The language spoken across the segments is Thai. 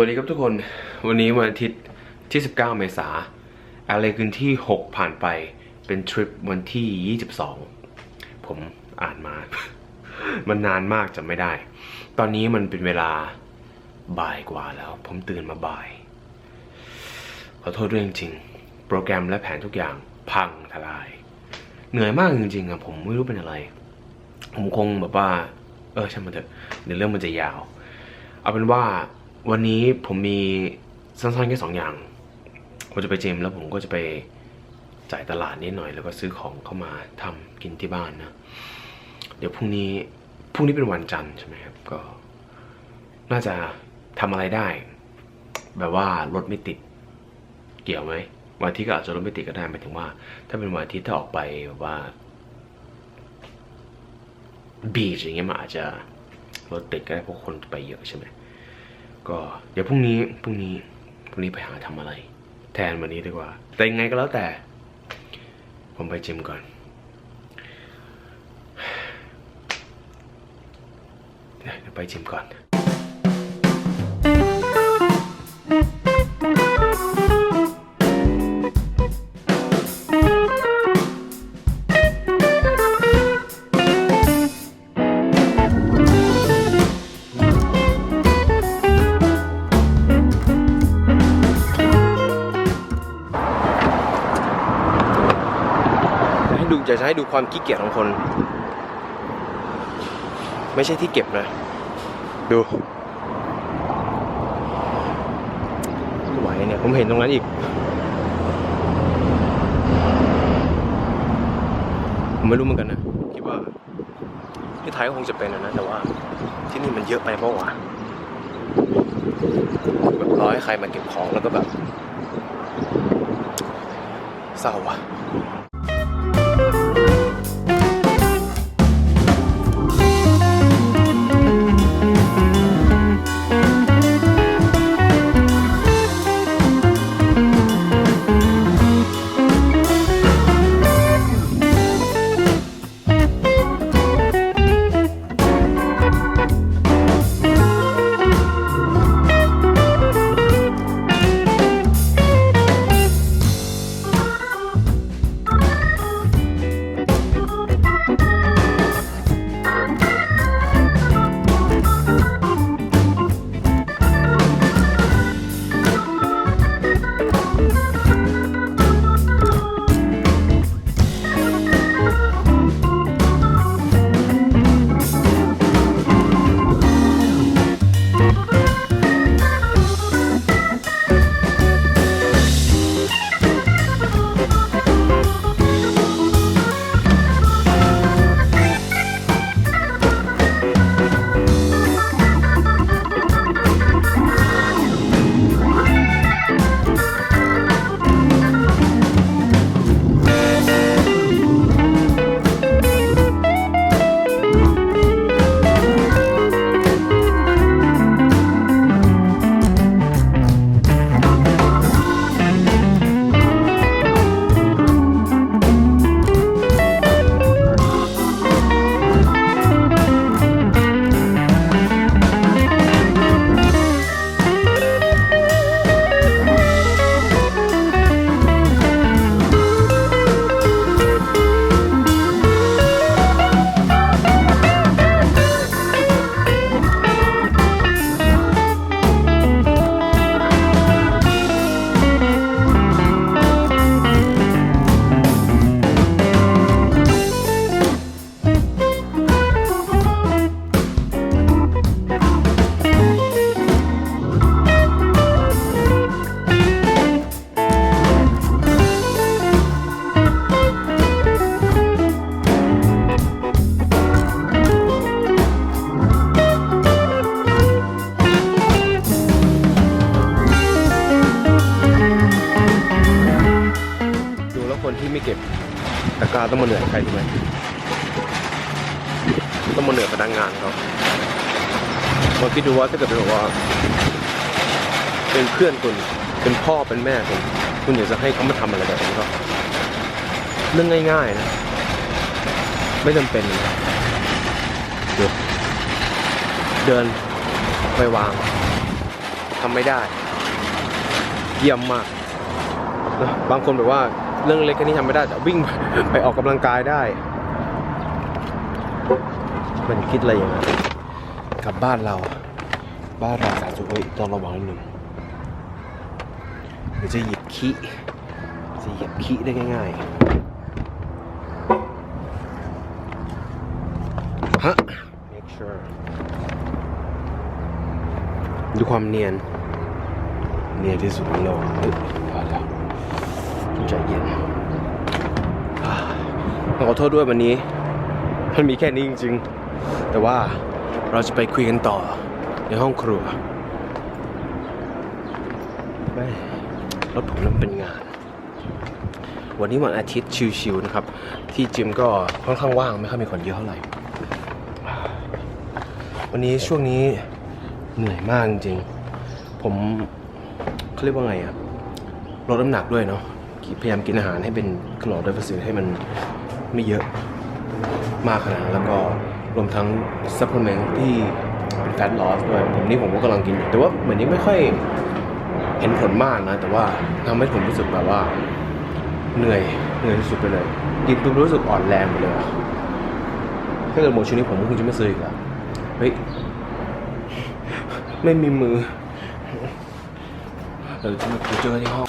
วัสดีครับทุกคนวันนี้วันอาทิตย์ที่ 19 เมษาอะไรคืนที่ 6 ผ่านไปเป็นทริปวันที่ 22 ผมอ่านมา มันนานมากจำไม่ได้ ตอนนี้มันเป็นเวลาบ่ายกว่าแล้ว ผมตื่นมาบ่าย ขอโทษด้วยจริง โปรแกรมและแผนทุกอย่างพังทลาย เหนื่อยมากจริงๆอะผมไม่รู้เป็นอะไร ผมคงแบบว่า เออช่างมันเถอะเดี๋ยวเรื่องมันจะยาว เอาเป็นว่า วันนี้ผมมีสั้นๆแค่สองอย่าง ผมจะไปเจมแล้วผมก็จะไปจ่ายตลาดนิดหน่อย แล้วก็ซื้อของเข้ามาทำกินที่บ้านนะ เดี๋ยวพรุ่งนี้พรุ่งนี้เป็นวันจันทร์ใช่ไหมครับ ก็ น่าจะทำอะไรได้ แบบว่ารถไม่ติด เกี่ยวไหมวันอาที่ก็อาจจะรถไม่ติดก็ได้หมายถึงว่า ถ้าเป็นวันอาทิตย์ถ้าออกไปแบบว่าบีชอย่างเงี้ยมันอาจจะรถติดก็ได้เพราะคนไปเยอะใช่ไหม ก็เดี๋ยวพรุ่งนี้พรุ่งนี้พรุ่งนี้ไปหาทำอะไร แทนวันนี้ดีกว่า แต่ยังไงก็แล้วแต่ ผมไปจิมก่อนเดี๋ยวไปจิมก่อน ให้ดูจะให้ดูความขี้เกียจของคน ไม่ใช่ที่เก็บนะ ดูไม่ไหวเนี่ย ผมเห็นตรงนั้นอีก ผมไม่รู้เหมือนกันนะ คิดว่า ที่ไทยก็คงจะเป็นนะ แต่ว่า ที่นี่มันเยอะไปเพราะว่าแบบรอให้ใครมาเก็บของแล้วก็แบบเศร้าว่ะ เก็บตะกร้าต้องมาเหนื่อยใครรู้ไหมต้องมาเหนื่อยพนักงานเขาลองคิดดูว่าถ้าเกิดเป็นแบบว่า เป็นเพื่อนคุณเป็นพ่อเป็นแม่คุณคุณอยากจะให้เขามาทำอะไรแบบนี้ก็เรื่องง่ายๆนะ ไม่จำเป็นเดี๋ยวเดินไปวางทำไม่ได้ เยี่ยมมาก บางคนแบบว่า เรื่องเล็กแค่นี้ทำไม่ได้แต่วิ่งไปออกกำลังกายได้ มันคิดอะไรอย่างนั้นกลับบ้านเรา บ้านเราสาสุขไว้ต้องระวังนิดนึงเดี๋ยวจะหยิบขี้จะหยิบขี้ได้ง่ายๆฮะ make sure ดูความเนียน เนียนที่สุดในโลกเอ้ยพอแล้ว ใจเย็นอ่าขอโทษด้วยวันนี้ มันมีแค่นี้จริง ๆ แต่ว่าเราจะไปคุยกันต่อในห้องครัวไม่รถผมนั้นเป็นงาน วันนี้วันอาทิตย์ชิวๆนะครับ ที่จิมก็ค่อนข้างว่างไม่ค่อยมีคนเยอะเท่าไหร่ วันนี้ช่วงนี้เหนื่อยมากจริงๆผมเขาเรียกว่าไงอะลดน้ำหนักด้วยเนาะ พยายามกินอาหารให้เป็นคลอร์ดไดเวอร์ซิให้มันไม่เยอะมากขนาดนั้นแล้วก็รวมทั้งซัพพลีเมนต์ที่เป็นแฟตลอสด้วยผมนี่ผมก็กำลังกินอยู่แต่ว่าเหมือนยังไม่ค่อยเห็นผลมากนะ แต่ว่าทำให้ผมรู้สึกแบบว่าเหนื่อยเหนื่อยสุดไปเลยกินปุ๊บรู้สึกอ่อนแรงไปเลยถ้าเกิดหมดชุดนี้ผมก็คงจะไม่ซื้ออีกแล้วเฮ้ยไม่มีมือเราจะมาเจอกันที่ห้อง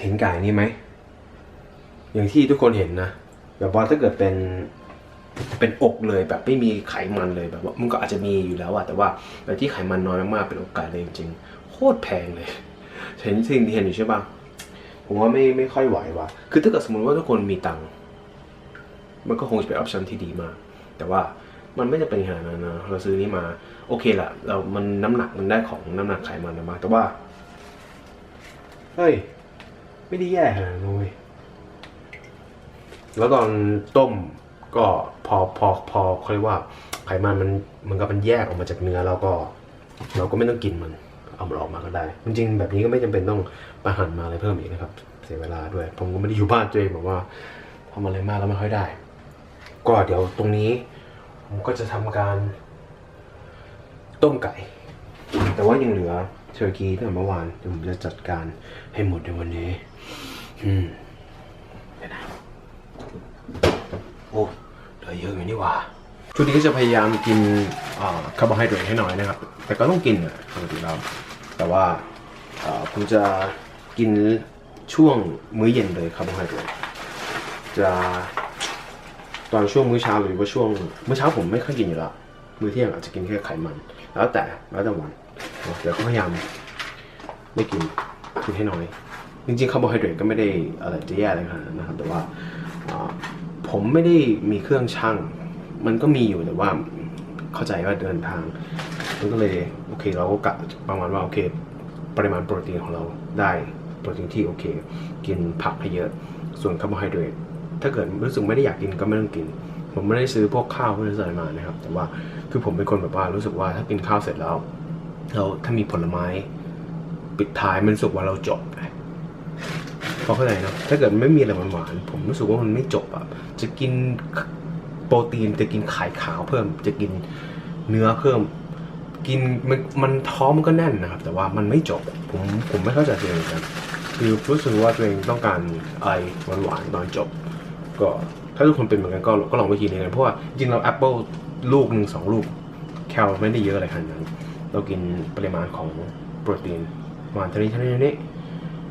เห็นไก่นี่ไหม อย่างที่ทุกคนเห็นนะ แบบว่าถ้าเกิดเป็นเป็นอกเลยแบบไม่มีไขมันเลยแบบว่ามันก็อาจจะมีอยู่แล้วอะแต่ว่าแบบที่ไขมันน้อยมากๆเป็นอกไก่เลยจริงๆโคตรแพงเลยเห็นสิ่งที่เห็นอยู่ใช่ปะผมว่าไม่ไม่ค่อยไหวว่ะคือถ้าเกิดสมมติว่าทุกคนมีตังค์ มันก็คงจะเป็นออปชันที่ดีมาก แต่ว่ามันไม่จะเป็นขนาดนั้นนะเราซื้อนี้มา โอเคละเรามันน้ำหนักมันได้ของน้ำหนักไขมันมาแต่ว่าเฮ้ย ไม่ได้แย่ขนาดนั้นเว้ยแล้วตอนต้มก็พอพอพอเขาเรียกว่า ไขมันมันมันก็มันแยกออกมาจากเนื้อแล้วก็ เราก็ไม่ต้องกินมันเอามันออกมาก็ได้ จริงๆแบบนี้ก็ไม่จำเป็นต้องไปหั่นมาอะไรเพิ่มอีกนะครับ เสียเวลาด้วย ผมก็ไม่ได้อยู่บ้านตัวเองบอกว่าทำอะไรมากแล้วไม่ค่อยได้ ก็เดี๋ยวตรงนี้ ผมก็จะทำการ ต้มไก่ แต่ว่ายังเหลือเชอร์กีตั้งแต่เมื่อวานเดี๋ยวผมจะจัดการให้หมดในวันนี้ อืมเดี๋ยวนะโอ้เหลือเยอะอยู่นี่หว่าชุดนี้ก็จะพยายามกินอ่าคาร์โบไฮเดรตให้น้อยนะครับ แต่ก็ต้องกินอะปกติแล้วแต่ว่าอ่าผมจะกินช่วงมื้อเย็นเลยคาร์โบไฮเดรตจะ ตอนช่วงมื้อเช้าหรือว่าช่วงมื้อเช้าผมไม่ค่อยกินอยู่แล้วมื้อเที่ยงอาจจะกินแค่ไขมัน แล้วแต่แล้วแต่วันเดี๋ยวก็พยายามไม่กินกินให้น้อย จริงๆคาร์โบไฮเดรตก็ไม่ได้อะไรจะแย่อะไรขนาดนั้นนะครับ แต่ว่าอ่าผมไม่ได้มีเครื่องชั่ง มันก็มีอยู่แต่ว่าเข้าใจว่าเดินทางมันก็เลยโอเคเราก็กะประมาณว่าโอเค ปริมาณโปรตีนของเราได้โปรตีนที่โอเค กินผักให้เยอะส่วนคาร์โบไฮเดรต ถ้าเกิดรู้สึกไม่ได้อยากกินก็ไม่ต้องกิน ผมไม่ได้ซื้อพวกข้าวเพื่อใส่มานะครับ แต่ว่าคือผมเป็นคนแบบว่ารู้สึกว่าถ้ากินข้าวเสร็จแล้วเราถ้ามีผลไม้ ปิดท้ายมันสึกว่าเราจบไงพอเข้าใจเนะถ้าเกิดไม่มีอะไรหวานๆผมรู้สึกว่ามันไม่จบอะจะกินโปรตีนจะกินไข่ขาวเพิ่ม จะกินเนื้อเพิ่ม กินมันมันท้องมันก็แน่นนะครับ แต่ว่ามันไม่จบผมผมไม่เข้าใจตัวเองกันคือรู้สึกว่าตัวเองต้องการอะไรหวานๆตอนจบ ก็ถ้าทุกคนเป็นเหมือนกันก็ก็ลองวิธีนี้กันเพราะว่าจริงเราแอปเปิลลูกหนึ่งสองลูก แคลไม่ได้เยอะอะไรขนาดนั้น เรากินปริมาณของโปรตีนประมาณเท่านี้เท่านี้เท่านี้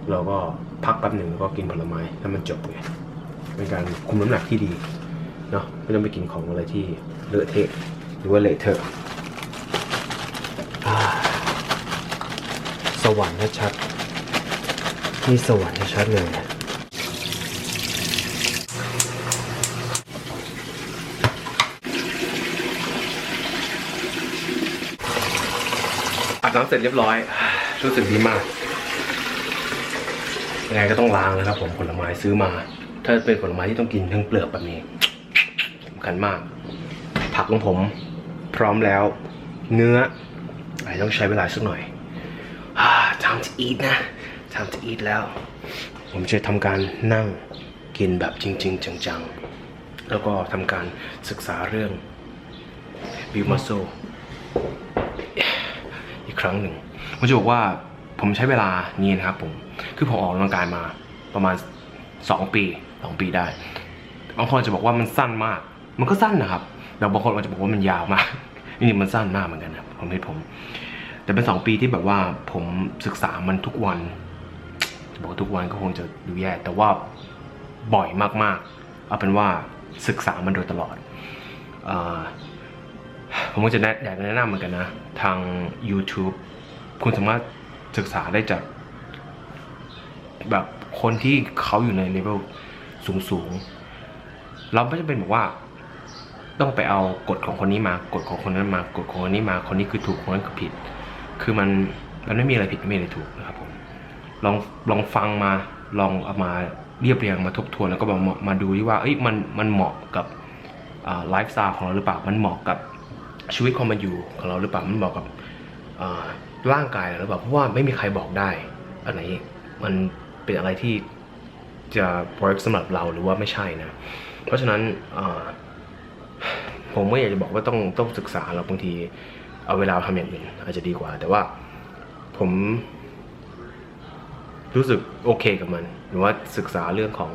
เราก็พักแป๊บหนึ่งแล้วก็กินผลไม้ให้มันจบไงเป็นการคุมน้ำหนักที่ดีเนาะไม่ต้องไปกินของอะไรที่เลอะเทะหรือว่าเละเทอะอ่าสวรรค์ชัดนี่สวรรค์ชัดเลยนะ อาบน้ำ เสร็จเรียบร้อย รู้สึกดีมาก ยังไงก็ต้องล้างนะครับ ผมผลไม้ซื้อมา ถ้าเป็นผลไม้ที่ต้องกินทั้งเปลือกแบบนี้สำคัญมาก ผักของผมพร้อมแล้ว เนื้ออาจต้องใช้เวลาสักหน่อย time to eat นะ time to eat แล้ว ผมจะทำการนั่งกินแบบจริง ๆ จัง ๆ แล้วก็ทำการศึกษาเรื่องบิวมัสโซ ครั้งหนึ่งผมจะบอกว่าผมใช้เวลานี้นะครับผม คือผมออกกำลังกายมาประมาณ 2 ปี 2 ปีได้ บางคนจะบอกว่ามันสั้นมาก มันก็สั้นนะครับ แต่บางคนอาจจะบอกว่ามันยาวมากจริงๆมันสั้นมากเหมือนกันนะครับผมเห็นผม แต่เป็นสองปีที่แบบว่าผมศึกษามันทุกวัน จะบอกทุกวันก็คงจะดูแย่ แต่ว่าบ่อยมากๆ เอาเป็นว่าศึกษามันโดยตลอดอ ผมก็จะแนะอยากแนะนำเหมือนกันนะ ทาง YouTube คุณสามารถศึกษาได้จาก แบบคนที่เขาอยู่ในเลเวลสูงๆเราไม่จำเป็นบอกว่า ต้องไปเอากฎของคนนี้มากฎของคนนั้นมากฎของคนนี้มา คนนี้คือถูกคนนั้นคือผิด คือมันมันไม่มีอะไรผิดไม่มีอะไรถูกนะครับผมลองลองฟังมาลองเอามาเรียบเรียงมาทบทวนแล้วก็มามามาดูที่ว่าเอ้ยมันมันเหมาะกับไลฟ์สไตล์ของเราหรือเปล่ามันเหมาะกับ ชีวิตความเป็นอยู่ของเราหรือเปล่ามันเหมาะกับร่างกายเราหรือเปล่าเพราะว่าไม่มีใครบอกได้อันไหนมันเป็นอะไรที่จะ work สำหรับเราหรือว่าไม่ใช่นะ เพราะฉะนั้นผมไม่อยากจะบอกว่าต้องต้องศึกษาเราบางทีเอาเวลาทำอย่างอื่นอาจจะดีกว่า แต่ว่าผมรู้สึกโอเคกับมัน หรือว่าศึกษาเรื่องของ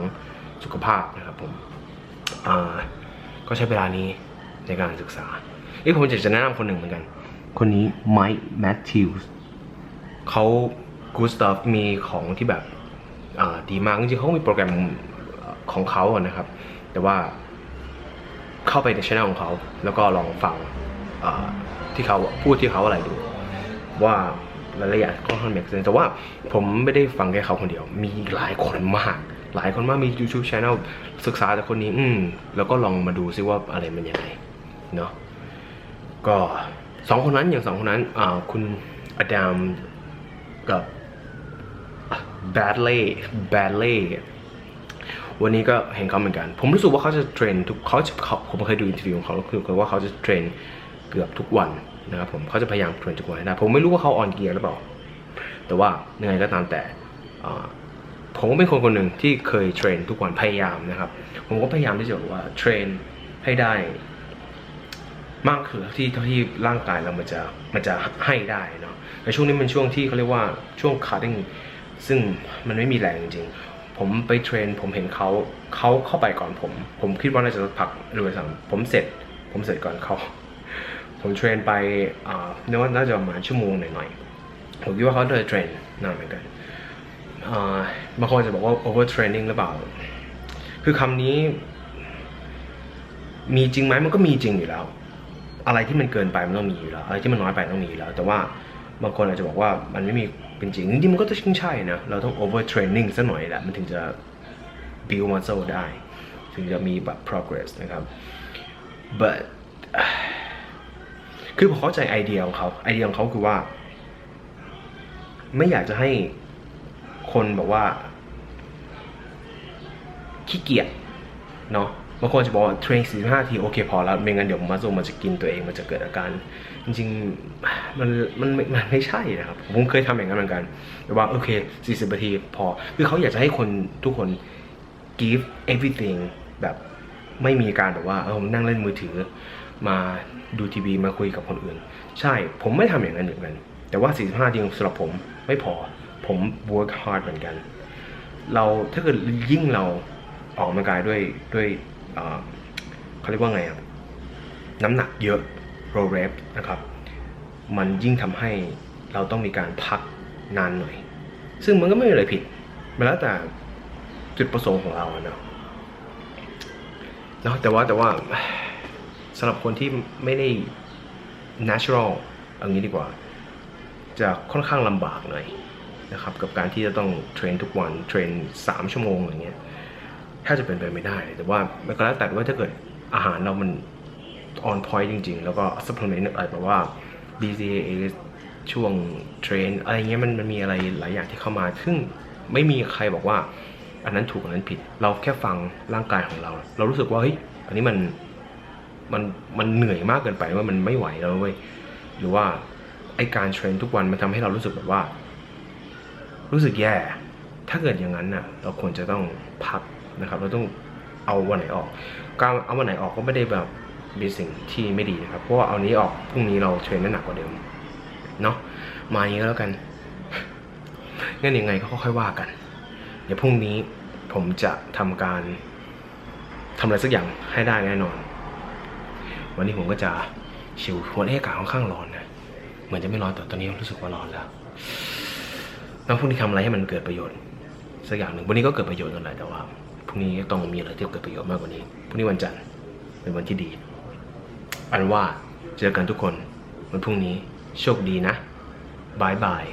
สุขภาพนะครับผมก็ใช้เวลานี้ในการศึกษา เอ้ผมจะจะแนะนำคนหนึ่งเหมือนกัน คนนี้ไมค์แมทธิวส์เขากูสตาฟมีของที่แบบอ่าดีมากจริงๆเขามีโปรแกรมของเขาอะนะครับ แต่ว่าเข้าไปในช่องของเขา แล้วก็ลองฟังอ่าที่เขาพูดที่เขาอะไรดู ว่ารายละเอียดค่อนข้างเมกเซนแต่ว่าผมไม่ได้ฟังแค่เขาคนเดียว มีหลายคนมาก หลายคนมากมี YouTube Channel ศึกษาจากคนนี้ อืมแล้วก็ลองมาดูซิว่าอะไรมันยังไงเนาะ ก็สองคนนั้นอย่างสองคนนั้นอ่าคุณอดัมกับ Badley Badley วันนี้ก็เห็นเขาเหมือนกัน ผมรู้สึกว่าเขาจะเทรนทุกเขาจะเขาผมเคยดูอินเทอร์วิวของเขาคือว่าเขาจะเทรนเกือบทุกวันนะครับผมเขาจะพยายามเทรนทุกวันให้ได้ผมไม่รู้ว่าเขาออนเกียร์หรือเปล่า แต่ว่ายังไงก็ตามแต่ผมก็เป็นคนคนหนึ่งที่เคยเทรนทุกวันพยายามนะครับ ผมก็พยายามที่จะว่าเทรนให้ได้ มากคือที่เท่าที่ร่างกายเรามันจะมันจะให้ได้เนาะในช่วงนี้เป็นช่วงที่เขาเรียกว่าช่วง cutting ซึ่งมันไม่มีแรงจริงผมไปเทรนผมเห็นเขาเขาเข้าไปก่อนผม ผมคิดว่าน่าจะพักด้วยซ้ำผมเสร็จ ผมเสร็จก่อนเขา ผมเทรนไปอ่าเนื่อว่าน่าจะประมาณชั่วโมงหน่อยๆผมคิดว่าเขาเดินเทรนนานเหมือนกันบางคนจะบอกว่า over training หรือเปล่า คือคำนี้ มีจริงไหมมันก็มีจริงอยู่แล้ว อะไรที่มันเกินไปมันต้องมีอยู่แล้วอะไรที่มันน้อยไปต้องมีอยู่แล้ว แต่ว่าบางคนอาจจะบอกว่ามันไม่มีเป็นจริงจริงมันก็ต้องใช่นะเราต้อง over training สักหน่อยแหละมันถึงจะ build muscle ได้ ถึงจะมีแบบ progress นะครับ but คือผมเข้าใจไอเดียของเขาไอเดียของเขาคือว่า ไม่อยากจะให้คนแบบว่าขี้เกียจเนาะ บางคนจะบอกว่าเทรน45 ที โอเคพอแล้วไม่งั้นเดี๋ยวมาโซมันจะกินตัวเองมันจะเกิดอาการ จริงๆมันมันมันมันไม่ใช่นะครับ ผมเคยทำอย่างนั้นเหมือนกันแต่ว่าโอเค 40นาทีพอ คือเขาอยากจะให้คนทุกคน give everything แบบไม่มีการแบบว่าเออผมนั่งเล่นมือถือ มาดูทีวีมาคุยกับคนอื่น ใช่ผมไม่ทำอย่างนั้นเหมือนกัน แต่ว่า 45 ทีสำหรับผมไม่พอผม work hard เหมือนกัน เราถ้าเกิดยิ่งเราออกกำลังกายด้วยด้วย เขาเรียกว่าไงอะน้ำหนักเยอะ row rep นะครับ มันยิ่งทำให้เราต้องมีการพักนานหน่อย ซึ่งมันก็ไม่มีอะไรผิด มันแล้วแต่จุดประสงค์ของเราเนาะเนาะแต่ว่าแต่ว่าสำหรับคนที่ไม่ได้ natural เอางี้ดีกว่า จะค่อนข้างลำบากหน่อยนะครับ กับการที่จะต้องเทรนทุกวัน เทรน 3 ชั่วโมงอย่างเงี้ย ถ้าจะเป็นไปไม่ได้แต่ว่ามันก็แล้วแต่ว่าถ้าเกิดอาหารเรามัน on point จริง ๆ แล้วก็ supplement อะไรแบบว่า BCAA ช่วงเทรนอะไรเงี้ยมันมันมีอะไรหลายอย่างที่เข้ามา ซึ่งไม่มีใครบอกว่า อันนั้นถูกอันนั้นผิด เราแค่ฟังร่างกายของเรา เรารู้สึกว่าเฮ้ยอันนี้มันมันมันเหนื่อยมากเกินไปว่ามันไม่ไหวแล้วเว้ยหรือว่าไอการเทรนทุกวันมันทำให้เรารู้สึกแบบว่า รู้สึกแย่ ถ้าเกิดอย่างนั้นน่ะ เราควรจะต้องพัก นะครับเราต้องเอาวันไหนออก การเอาวันไหนออกก็ไม่ได้แบบมีสิ่งที่ไม่ดีนะครับ เพราะว่าเอานี้ออกพรุ่งนี้เราเทรนได้หนักกว่าเดิมเนาะมาอย่างนี้แล้วกันงั้นยังไงก็ค่อยว่ากัน เดี๋ยวพรุ่งนี้ผมจะทำการทำอะไรสักอย่างให้ได้แน่นอน วันนี้ผมก็จะชิววันนี้อากาศค่อนข้างร้อนนะเหมือนจะไม่ร้อนแต่ตอนนี้รู้สึกว่าร้อนแล้วแล้วพรุ่งนี้ทำอะไรให้มันเกิดประโยชน์สักอย่างหนึ่งวันนี้ก็เกิดประโยชน์กันแหละแต่ว่า พรุ่งนี้ต้องมีอะไรที่เกิดประโยชน์มากกว่านี้พรุ่งนี้วันจันทร์เป็นวันที่ดี อันว่าเจอกันทุกคนวันพรุ่งนี้โชคดีนะบายบาย